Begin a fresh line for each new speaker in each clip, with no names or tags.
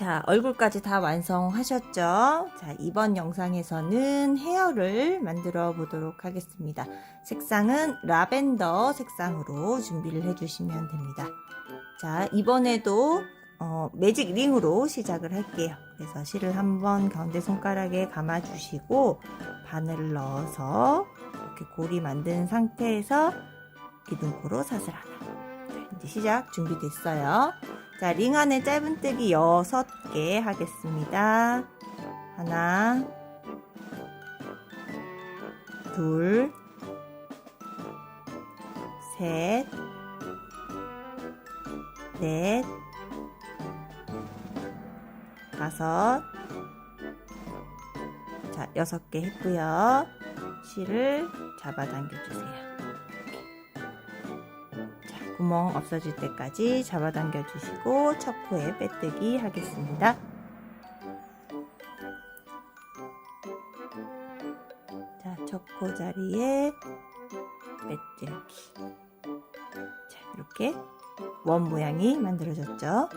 자, 얼굴까지 다 완성하셨죠? 자, 이번 영상에서는 헤어를 만들어 보도록 하겠습니다. 색상은 라벤더 색상으로 준비를 해주시면 됩니다. 자, 이번에도 어, 매직 링으로 시작을 할게요. 그래서 실을 한번 가운데 손가락에 감아주시고 바늘을 넣어서 이렇게 고리 만든 상태에서 기둥코로 사슬 하나. 자, 이제 시작 준비됐어요. 자, 링 안에 짧은뜨기 6개 하겠습니다. 하나, 둘, 셋, 넷, 다섯, 자, 여섯 개 했고요. 실을 잡아당겨 주세요. 자, 구멍 없어질 때까지 잡아당겨 주시고 첫 코에 빼뜨기 하겠습니다. 자, 첫 코 자리에 빼뜨기. 자, 이렇게 원 모양이 만들어졌죠.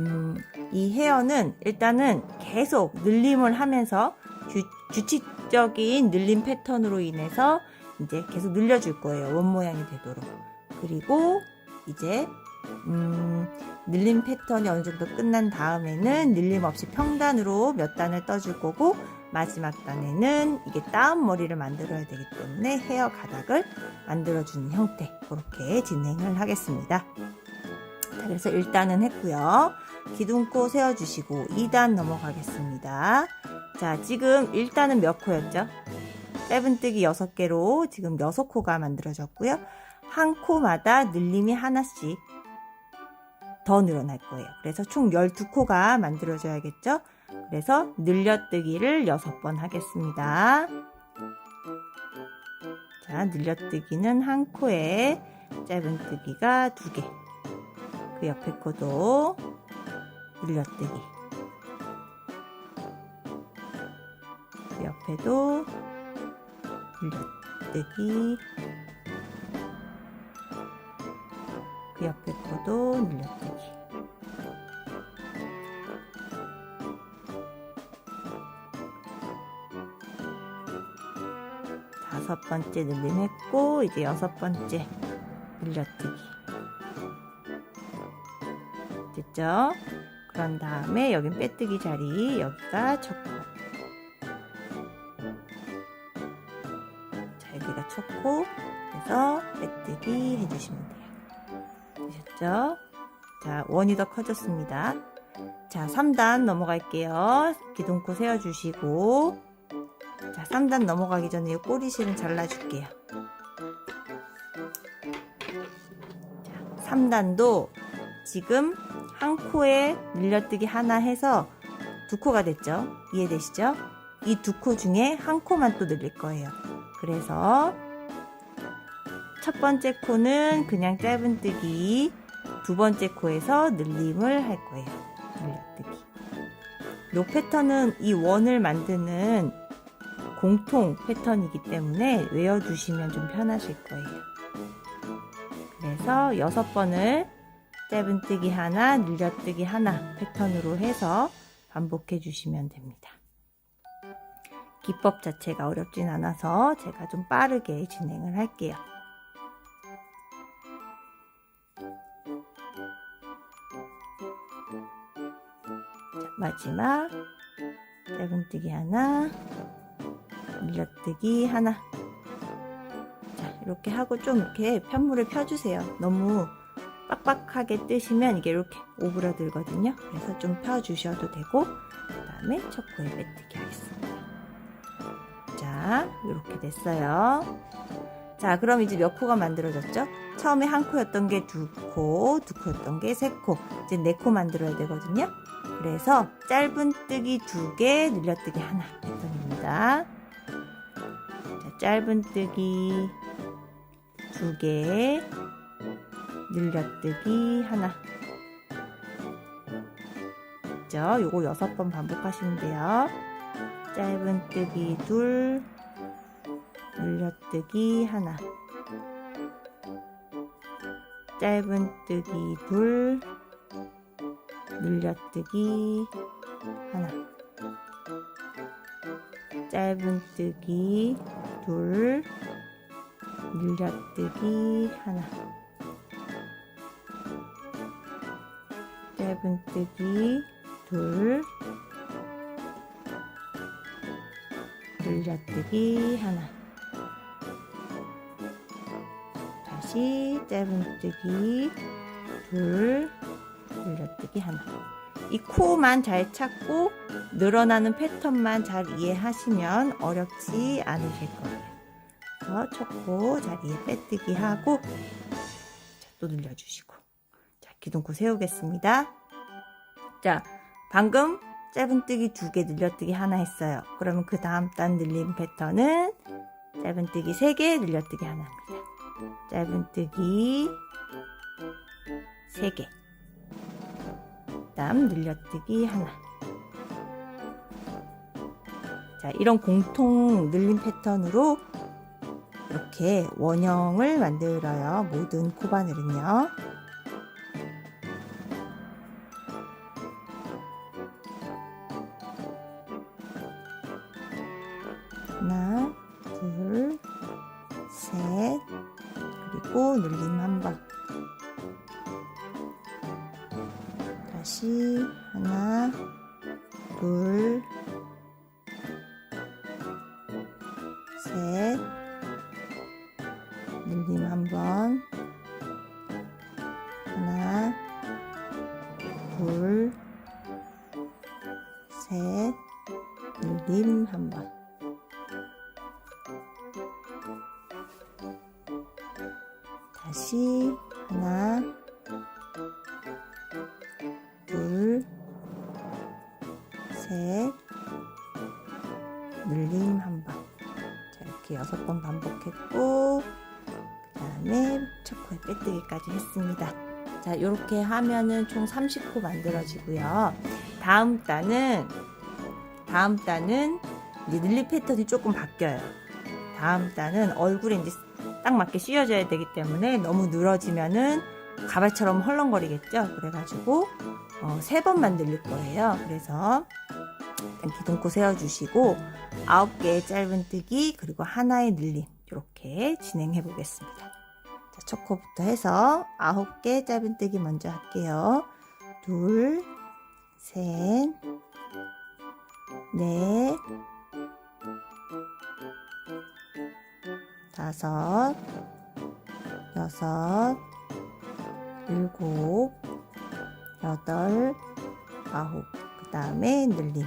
음, 이 헤어는 일단은 계속 늘림을 하면서 규, 규칙적인 늘림 패턴으로 인해서 이제 계속 늘려줄 거예요. 원 모양이 되도록. 그리고 이제 음, 늘림 패턴이 어느 정도 끝난 다음에는 늘림 없이 평단으로 몇 단을 떠줄 거고 마지막 단에는 이게 다운 머리를 만들어야 되기 때문에 헤어 가닥을 만들어주는 형태 그렇게 진행을 하겠습니다. 자, 그래서 1단은 했고요. 기둥코 세워주시고 2단 넘어가겠습니다. 자, 지금 1단은 몇 코였죠? 짧은뜨기 6개로 지금 6코가 만들어졌고요. 한 코마다 늘림이 하나씩 더 늘어날 거예요. 그래서 총 12코가 만들어져야겠죠? 그래서 늘려뜨기를 6번 하겠습니다. 자, 늘려뜨기는 한 코에 짧은뜨기가 2개. 그 옆에 코도 늘려뜨기. 그 옆에도 늘려뜨기. 옆에 코도 늘려뜨기. 다섯 번째 늘림 했고 이제 여섯 번째 늘려뜨기. 됐죠? 그런 다음에 여긴 빼뜨기 자리 여기가 첫 코. 자 여기가 첫 코. 그래서 빼뜨기 해주시면 돼요. 되셨죠? 자 원이 더 커졌습니다. 자 3단 넘어갈게요. 기둥코 세워주시고 자 3단 넘어가기 전에 이 꼬리실은 잘라줄게요. 자 3단도 지금 한 코에 늘려뜨기 하나 해서 두 코가 됐죠? 이해되시죠? 이 두 코 중에 한 코만 또 늘릴 거예요. 그래서 첫 번째 코는 그냥 짧은뜨기, 두 번째 코에서 늘림을 할 거예요. 늘려뜨기. 이 패턴은 이 원을 만드는 공통 패턴이기 때문에 외워두시면 좀 편하실 거예요. 그래서 여섯 번을 짧은뜨기 하나, 늘려뜨기 하나 패턴으로 해서 반복해 주시면 됩니다. 기법 자체가 어렵진 않아서 제가 좀 빠르게 진행을 할게요. 마지막 짧은뜨기 하나, 늘려뜨기 하나. 자, 이렇게 하고 좀 이렇게 편물을 펴주세요. 너무 빡빡하게 뜨시면 이게 이렇게 오그라들거든요. 그래서 좀 펴주셔도 되고, 그 다음에 첫 코에 빼뜨기 하겠습니다. 자, 이렇게 됐어요. 자, 그럼 이제 몇 코가 만들어졌죠? 처음에 한 코였던 게 두 코, 두 코였던 게 세 코, 이제 네 코 만들어야 되거든요. 그래서 짧은뜨기 두 개, 늘려뜨기 하나 패턴입니다. 자, 짧은뜨기 두 개, 늘려뜨기 하나. 있죠? 요거 여섯 번 반복하시면 돼요. 짧은뜨기 둘, 늘려뜨기 하나. 짧은뜨기 둘, 늘려뜨기 하나. 짧은뜨기 둘. 늘려뜨기 하나. 짧은뜨기 둘. 늘려뜨기 하나. 다시 짧은뜨기 둘 늘려뜨기 하나. 이 코만 잘 찾고 늘어나는 패턴만 잘 이해하시면 어렵지 않으실 거예요. 첫코 자리에 빼뜨기 하고 자, 또 늘려주시고. 자 기둥코 세우겠습니다. 자 방금 짧은뜨기 두 개 늘려뜨기 하나 했어요. 그러면 그 다음 단 늘림 패턴은 짧은뜨기 세 개 늘려뜨기 하나입니다. 짧은뜨기 세개 다음 늘려뜨기 하나. 자 이런 공통 늘림 패턴으로 이렇게 원형을 만들어요. 모든 코바늘은요 셋, 늘림 한 번, 하나, 둘, 셋, 늘림 한 번. 다시. 하나, 이렇게 여섯 번 반복했고, 그 다음에 첫 코에 빼뜨기까지 했습니다. 자, 이렇게 하면은 총 30코 만들어지고요. 다음 단은, 다음 단은 이제 늘림 패턴이 조금 바뀌어요. 다음 단은 얼굴에 이제 딱 맞게 씌워져야 되기 때문에 너무 늘어지면은 가발처럼 헐렁거리겠죠. 그래가지고, 어, 세 번만 늘릴 거예요. 그래서, 일단 기둥코 세워주시고, 아홉 개의 짧은뜨기 그리고 하나의 늘림 이렇게 진행해 보겠습니다. 자, 첫 코부터 해서 아홉 개 짧은뜨기 먼저 할게요. 둘, 셋, 넷, 다섯, 여섯, 일곱, 여덟, 아홉. 그 다음에 늘림.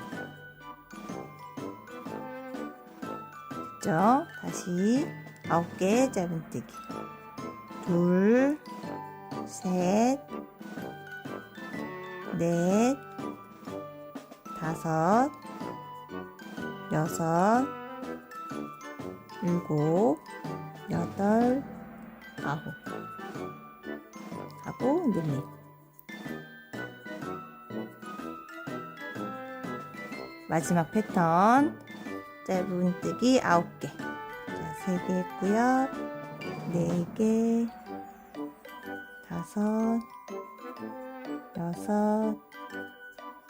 됐죠? 다시 아홉 개 짧은뜨기. 둘, 셋, 넷, 다섯, 여섯, 일곱, 여덟, 아홉. 하고 늘림 마지막 패턴 짧은뜨기 9개. 자, 3개 했고요. 4개, 5,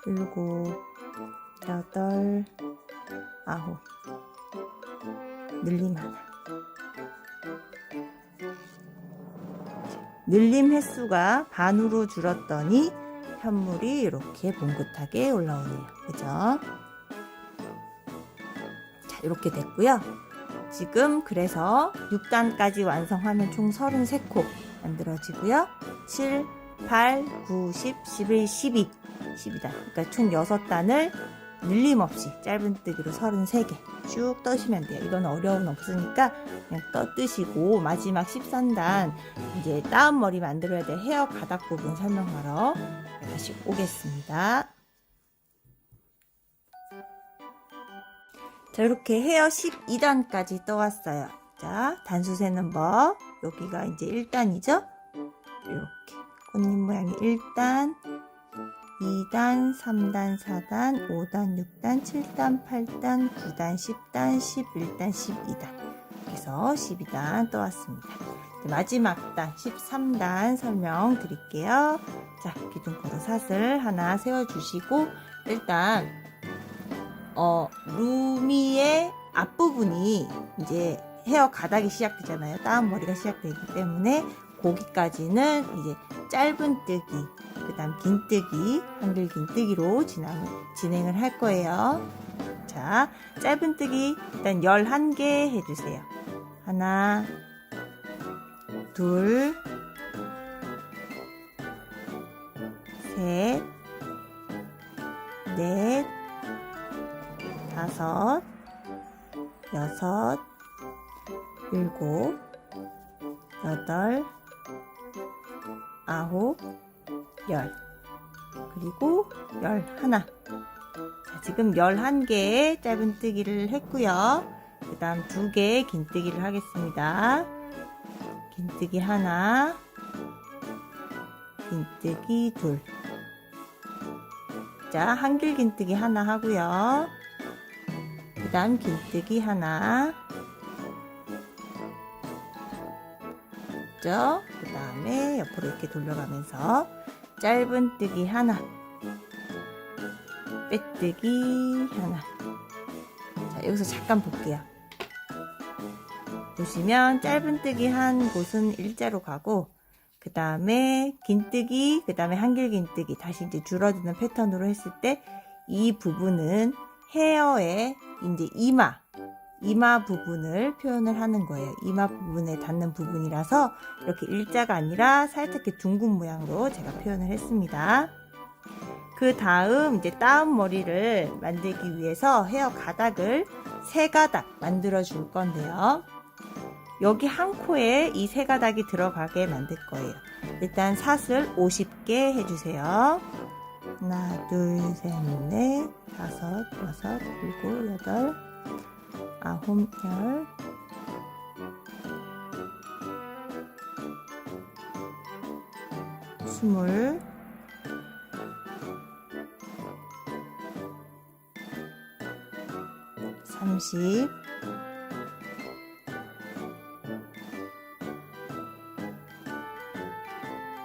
6, 7, 8, 9. 늘림 하나. 늘림 횟수가 반으로 줄었더니 현물이 이렇게 봉긋하게 올라오네요. 그죠? 이렇게 됐고요. 지금 그래서 6단까지 완성하면 총 33코 만들어지고요. 7, 8, 9, 10, 11, 12, 12단. 그러니까 총 6단을 늘림없이 짧은 뜨기로 33개 쭉 떠시면 돼요. 이건 어려움 없으니까 그냥 떠뜨시고 마지막 13단 이제 다운 머리 만들어야 될 헤어 바닥 부분 설명하러 다시 오겠습니다. 자, 이렇게 헤어 12단까지 떠왔어요. 자, 단수 세는 법. 여기가 이제 1단이죠? 이렇게. 꽃잎 모양이 1단, 2단, 3단, 4단, 5단, 6단, 7단, 8단, 9단, 10단, 11단, 12단. 그래서 12단 떠왔습니다. 마지막 단 13단 설명 드릴게요. 자, 기둥코로 사슬 하나 세워주시고 일단 어 루미의 앞부분이 이제 헤어 가닥이 시작되잖아요. 다음 머리가 시작되기 때문에 거기까지는 이제 짧은 뜨기, 그 다음 긴 뜨기, 한글 긴 뜨기로 진행, 진행을 할 거예요. 자, 짧은 뜨기 일단 11개 해주세요. 하나, 둘, 셋, 넷, 다섯, 여섯, 일곱, 여덟, 아홉, 열. 그리고 열 하나. 자, 지금 열한 개의 짧은뜨기를 했고요. 그 다음 두 개의 긴뜨기를 하겠습니다. 긴뜨기 하나, 긴뜨기 둘. 자, 한길 긴뜨기 하나 하고요. 그 다음 긴뜨기 하나. 죠? 그 다음에 옆으로 이렇게 돌려가면서 짧은 뜨기 하나. 빼뜨기 하나. 자, 여기서 잠깐 볼게요. 보시면 짧은 뜨기 한 곳은 일자로 가고 그 다음에 긴뜨기, 그 다음에 한길긴뜨기 다시 이제 줄어드는 패턴으로 했을 때 이 부분은 헤어의 이제 이마, 이마 부분을 표현을 하는 거예요. 이마 부분에 닿는 부분이라서 이렇게 일자가 아니라 살짝 둥근 모양으로 제가 표현을 했습니다. 그 다음 이제 다운 머리를 만들기 위해서 헤어 가닥을 세 가닥 만들어 줄 건데요. 여기 한 코에 이 세 가닥이 들어가게 만들 거예요. 일단 사슬 50개 해주세요. 하나, 둘, 셋, 넷, 다섯, 여섯, 일곱, 여덟, 아홉, 열. 스물. 삼십.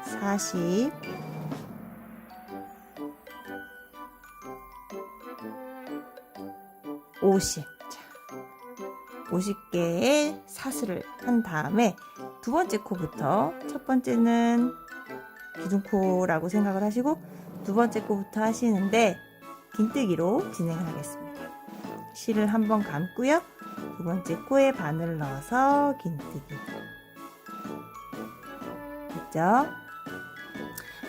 사십. 50. 자, 50개의 사슬을 한 다음에 두 번째 코부터 첫 번째는 기둥코라고 생각을 하시고 두 번째 코부터 하시는데 긴뜨기로 진행을 하겠습니다. 실을 한 번 감고요. 두 번째 코에 바늘을 넣어서 긴뜨기. 됐죠?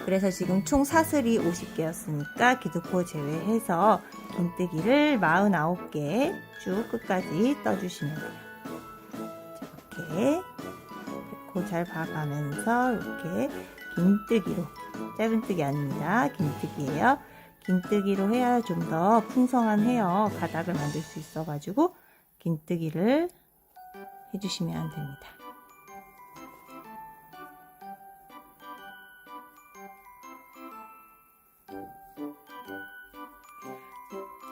그래서 지금 총 사슬이 50개였으니까 기둥코 제외해서 긴뜨기를 49개 쭉 끝까지 떠주시면 돼요. 이렇게 코 잘 봐가면서 이렇게 긴뜨기로 짧은뜨기 아닙니다. 긴뜨기예요. 긴뜨기로 해야 좀 더 풍성한 헤어 가닥을 만들 수 있어가지고 긴뜨기를 해주시면 됩니다.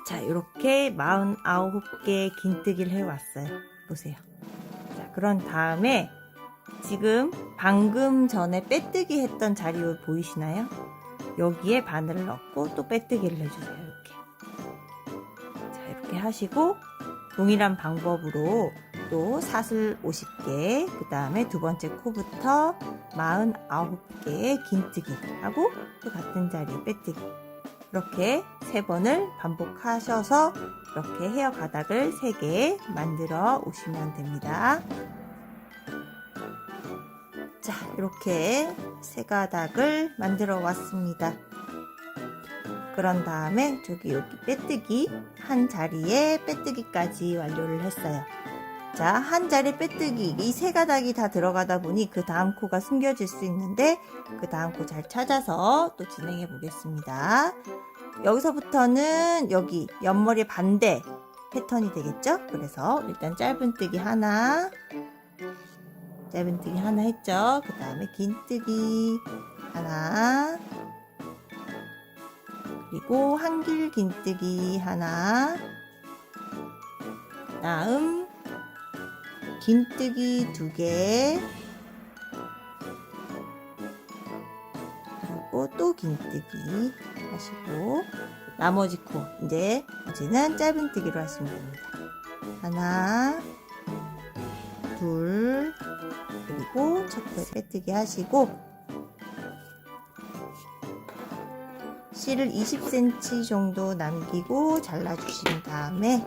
자, 이렇게 49개의 긴뜨기를 해왔어요. 보세요. 자, 그런 다음에 지금 방금 전에 빼뜨기 했던 자리 보이시나요? 여기에 바늘을 넣고 또 빼뜨기를 해주세요. 이렇게. 자, 이렇게 하시고 동일한 방법으로 또 사슬 50개, 그 다음에 두 번째 코부터 49개의 긴뜨기 하고 또 같은 자리에 빼뜨기. 이렇게 세 번을 반복하셔서 이렇게 헤어 가닥을 3개 만들어 오시면 됩니다. 자, 이렇게 세 가닥을 만들어 왔습니다. 그런 다음에 저기 여기 빼뜨기 한 자리에 빼뜨기까지 완료를 했어요. 자, 한 자리 빼뜨기 이 세 가닥이 다 들어가다 보니 그 다음 코가 숨겨질 수 있는데 그 다음 코 잘 찾아서 또 진행해 보겠습니다. 여기서부터는 여기 옆머리 반대 패턴이 되겠죠? 그래서 일단 짧은뜨기 하나 짧은뜨기 하나 했죠? 그 다음에 긴뜨기 하나 그리고 한길 긴뜨기 하나 다음 긴뜨기 두개 그리고 또 긴뜨기 하시고 나머지 코 이제 이제는 짧은뜨기로 하시면 됩니다. 하나 둘 그리고 첫째 빼뜨기 하시고 씨를 20cm 정도 남기고 잘라주신 다음에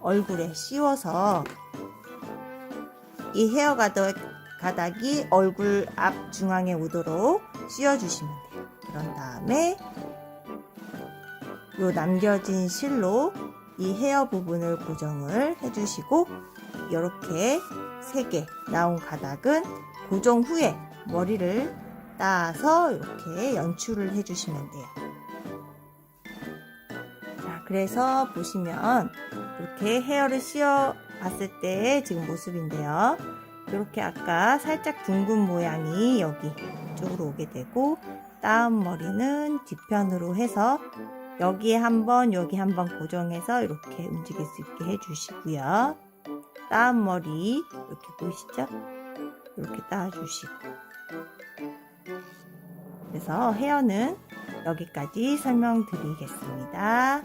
얼굴에 씌워서 이 헤어 가닥, 가닥이 얼굴 앞 중앙에 오도록 씌워주시면 돼요. 그런 다음에 요 남겨진 실로 이 헤어 부분을 고정을 해주시고 이렇게 3개 나온 가닥은 고정 후에 머리를 따서 이렇게 연출을 해주시면 돼요. 자, 그래서 보시면 이렇게 헤어를 씌워 봤을 때 지금 모습인데요. 이렇게 아까 살짝 둥근 모양이 여기 쪽으로 오게 되고 다음 머리는 뒤편으로 해서 여기에 한번 여기 한번 고정해서 이렇게 움직일 수 있게 해주시고요. 다음 머리 이렇게 보이시죠? 이렇게 따주시고 그래서 헤어는 여기까지 설명드리겠습니다.